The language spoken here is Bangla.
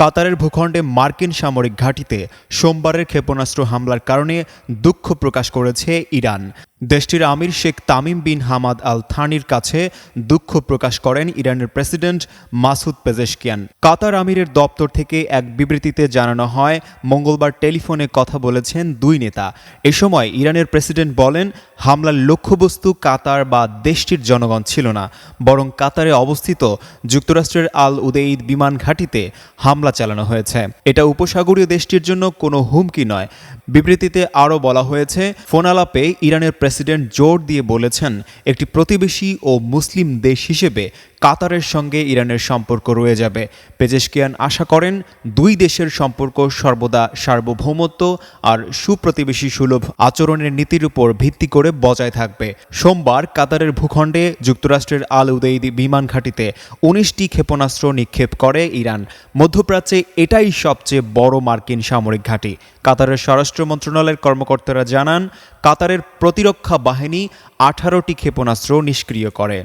কাতারের ভূখণ্ডে মার্কিন সামরিক ঘাঁটিতে সোমবারের ক্ষেপণাস্ত্র হামলার কারণে দুঃখ প্রকাশ করেছে ইরান। দেশটির আমির Sheikh Tamim bin Hamad Al থানির কাছে দুঃখ প্রকাশ করেন ইরানের প্রেসিডেন্ট মাসুদ পেজেশকিয়ান। কাতার আমিরের দপ্তর থেকে এক বিবৃতিতে জানানো হয়, মঙ্গলবার টেলিফোনে কথা বলেছেন দুই নেতা। এ সময় ইরানের প্রেসিডেন্ট বলেন, হামলার লক্ষ্যবস্তু কাতার বা দেশটির জনগণ ছিল না, বরং কাতারে অবস্থিত যুক্তরাষ্ট্রের আল উদেইদ বিমান ঘাঁটিতে হামলা চালানো হয়েছে। এটা উপসাগরীয় দেশটির জন্য কোনো হুমকি নয়। বিবৃতিতে আরও বলা হয়েছে ফোনালাপে ইরানের প্রেসিডেন্ট জোর দিয়ে বলেছেন, একটি প্রতিবেশী ও মুসলিম দেশ হিসেবে কাতারের সঙ্গে ইরানের সম্পর্ক রয়ে যাবে। পেজেশকিয়ান আশা করেন, দুই দেশের সম্পর্ক সর্বদা সার্বভৌমত্ব আর সুপ্রতিবেশী সুলভ আচরণের নীতির উপর ভিত্তি করে বজায় থাকবে। সোমবার কাতারের ভূখণ্ডে যুক্তরাষ্ট্রের আল উদেইদ বিমান ঘাঁটিতে উনিশটি ক্ষেপণাস্ত্র নিক্ষেপ করে ইরান। মধ্যপ্রাচ্যে এটাই সবচেয়ে বড় মার্কিন সামরিক ঘাঁটি। কাতারের স্বরাষ্ট্র মন্ত্রণালয়ের কর্মকর্তারা জানান কাতারের প্রতিরক্ষা বাহিনী আঠারোটি ক্ষেপণাস্ত্র নিষ্ক্রিয় করে।